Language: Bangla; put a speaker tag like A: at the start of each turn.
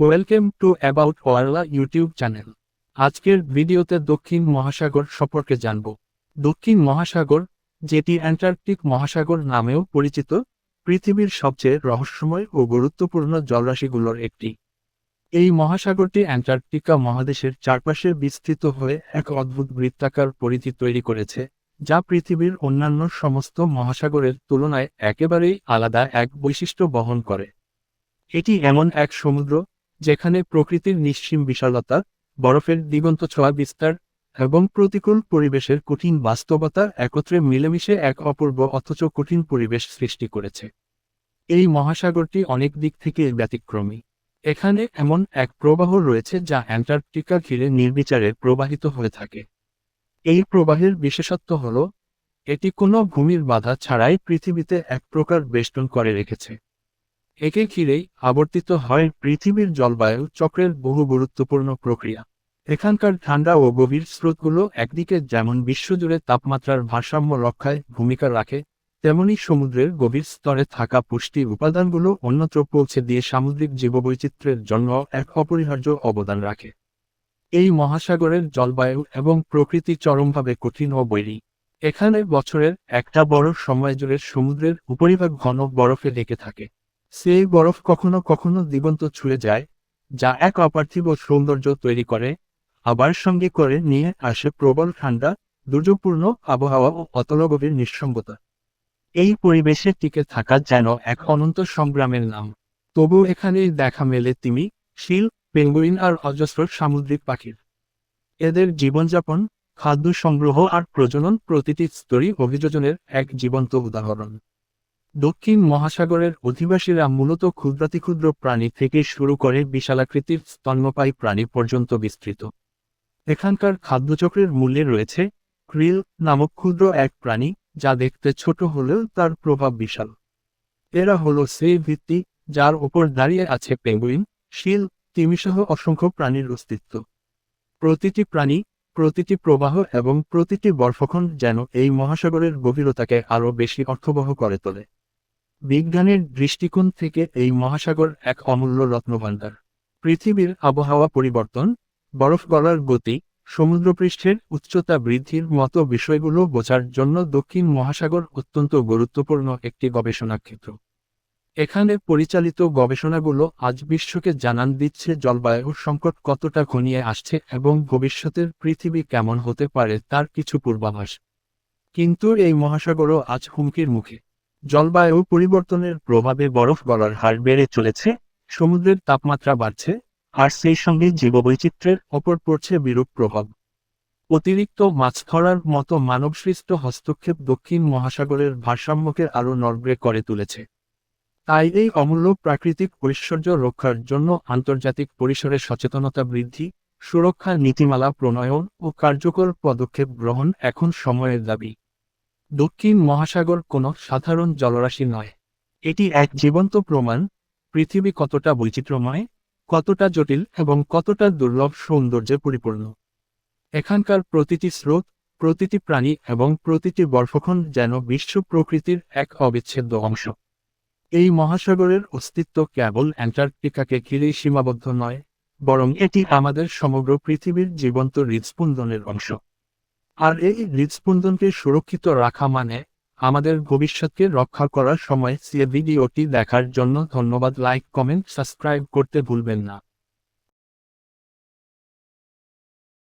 A: ওয়েলকাম টু অ্যাবাউট ওয়ারলা ইউটিউব চ্যানেল আজকের ভিডিওতে দক্ষিণ মহাসাগর সম্পর্কে জানব। দক্ষিণ মহাসাগর, যেটি অ্যান্টার্কটিক মহাসাগর নামেও পরিচিত, পৃথিবীর সবচেয়ে রহস্যময় ও গুরুত্বপূর্ণ জলরাশিগুলোর একটি। এই মহাসাগরটি অ্যান্টার্কটিকা মহাদেশের চারপাশে বিস্তৃত হয়ে এক অদ্ভুত বৃত্তাকার পরিধি তৈরি করেছে, যা পৃথিবীর অন্যান্য সমস্ত মহাসাগরের তুলনায় একেবারেই আলাদা এক বৈশিষ্ট্য বহন করে। এটি এমন এক সমুদ্র যেখানে প্রকৃতির নিঃসীম বিশালতা, বরফের দিগন্ত ছোঁয়া বিস্তার এবং প্রতিকূল পরিবেশের কঠিন বাস্তবতা একত্রে মিলেমিশে এক অপূর্ব অথচ কঠিন পরিবেশ সৃষ্টি করেছে। এই মহাসাগরটি অনেক দিক থেকে ব্যতিক্রমী। এখানে এমন এক প্রবাহ রয়েছে যা অ্যান্টার্কটিকা ঘিরে নির্বিচারে প্রবাহিত হয়ে থাকে। এই প্রবাহের বিশেষত্ব হল, এটি কোনো ভূমির বাধা ছাড়াই পৃথিবীতে এক প্রকার বেষ্টন করে রেখেছে। একে ঘিরেই আবর্তিত হয় পৃথিবীর জলবায়ু চক্রের বহু গুরুত্বপূর্ণ প্রক্রিয়া। এখানকার ঠান্ডা ও গভীর স্রোতগুলো একদিকে যেমন বিশ্বজুড়ে তাপমাত্রার ভারসাম্য রক্ষায় ভূমিকা রাখে, তেমনি সমুদ্রের গভীর স্তরে থাকা পুষ্টি উপাদানগুলো অন্যত্র পৌঁছে দিয়ে সামুদ্রিক জীববৈচিত্র্যের জন্য এক অপরিহার্য অবদান রাখে। এই মহাসাগরের জলবায়ু এবং প্রকৃতি চরমভাবে কঠিন ও বৈরী। এখানে বছরের একটা বড় সময় জুড়ে সমুদ্রের উপরিভাগ ঘন বরফে ঢেকে থাকে। সেই বরফ কখনো কখনো দিগন্ত ছুঁয়ে যায়, যা এক অপার্থিব সৌন্দর্য তৈরি করে, আবার সঙ্গে করে নিয়ে আসে প্রবল ঠান্ডা, দুর্যোগপূর্ণ আবহাওয়া ও অতলগভীর নিঃসঙ্গতা। এই পরিবেশে টিকে থাকা যেন এক অনন্ত সংগ্রামের নাম। তবু এখানে দেখা মেলে তিমি, শিল, পেঙ্গুইন আর অজস্র সামুদ্রিক পাখির। এদের জীবনযাপন, খাদ্য সংগ্রহ আর প্রজনন প্রতিটি স্তরই অভিযোজনের এক জীবন্ত উদাহরণ। দক্ষিণ মহাসাগরের অধিবাসীরা মূলত ক্ষুদ্রাতি ক্ষুদ্র প্রাণী থেকে শুরু করে বিশালাকৃতির স্তন্যপায়ী প্রাণী পর্যন্ত বিস্তৃত। এখানকার খাদ্যচক্রের মূল্যে রয়েছে ক্রিল নামক ক্ষুদ্র এক প্রাণী, যা দেখতে ছোট হলেও তার প্রভাব বিশাল। এরা হলো সেই ভিত্তি, যার ওপর দাঁড়িয়ে আছে পেঙ্গুইন, শিল, তিমিসহ অসংখ্য প্রাণীর অস্তিত্ব। প্রতিটি প্রাণী, প্রতিটি প্রবাহ এবং প্রতিটি বরফখণ্ড যেন এই মহাসাগরের গভীরতাকে আরও বেশি অর্থবহ করে তোলে। বিজ্ঞানের দৃষ্টিকোণ থেকে এই মহাসাগর এক অমূল্য রত্নভাণ্ডার। পৃথিবীর আবহাওয়া পরিবর্তন, বরফ গলার গতি, সমুদ্রপৃষ্ঠের উচ্চতা বৃদ্ধির মতো বিষয়গুলো বোঝার জন্য দক্ষিণ মহাসাগর অত্যন্ত গুরুত্বপূর্ণ একটি গবেষণা ক্ষেত্র। এখানে পরিচালিত গবেষণাগুলো আজ বিশ্বকে জানান দিচ্ছে জলবায়ু সংকট কতটা ঘনিয়ে আসছে এবং ভবিষ্যতের পৃথিবী কেমন হতে পারে তার কিছু পূর্বাভাস। কিন্তু এই মহাসাগরও আজ হুমকির মুখে। জলবায়ু পরিবর্তনের প্রভাবে বরফ গলার হার বেড়ে চলেছে, সমুদ্রের তাপমাত্রা বাড়ছে, আর সেই সঙ্গে জীববৈচিত্র্যের ওপর পড়ছে বিরূপ প্রভাব। অতিরিক্ত মাছ ধরার মতো মানবসৃষ্ট হস্তক্ষেপ দক্ষিণ মহাসাগরের ভারসাম্যকে আরও নড়বড়ে করে তুলেছে। তাই এই অমূল্য প্রাকৃতিক ঐশ্বর্য রক্ষার জন্য আন্তর্জাতিক পরিসরে সচেতনতা বৃদ্ধি, সুরক্ষা নীতিমালা প্রণয়ন ও কার্যকর পদক্ষেপ গ্রহণ এখন সময়ের দাবি। দক্ষিণ মহাসাগর কোনো সাধারণ জলরাশি নয়। এটি এক জীবন্ত প্রমাণ, পৃথিবী কতটা বৈচিত্র্যময়, কতটা জটিল এবং কতটা দুর্লভ সৌন্দর্যে পরিপূর্ণ। এখানকার প্রতিটি স্রোত, প্রতিটি প্রাণী এবং প্রতিটি বরফখণ্ড যেন বিশ্ব প্রকৃতির এক অবিচ্ছেদ্য অংশ। এই মহাসাগরের অস্তিত্ব কেবল অ্যান্টার্কটিকাকে ঘিরেই সীমাবদ্ধ নয়, বরং এটি আমাদের সমগ্র পৃথিবীর জীবন্ত হৃদস্পন্দনের অংশ। আর এই হৃদস্পন্দনকে সুরক্ষিত রাখা মানে আমাদের ভবিষ্যৎকে রক্ষা করার সময় সে ভিডিওটি দেখার জন্য ধন্যবাদ। লাইক, কমেন্ট, সাবস্ক্রাইব করতে ভুলবেন না।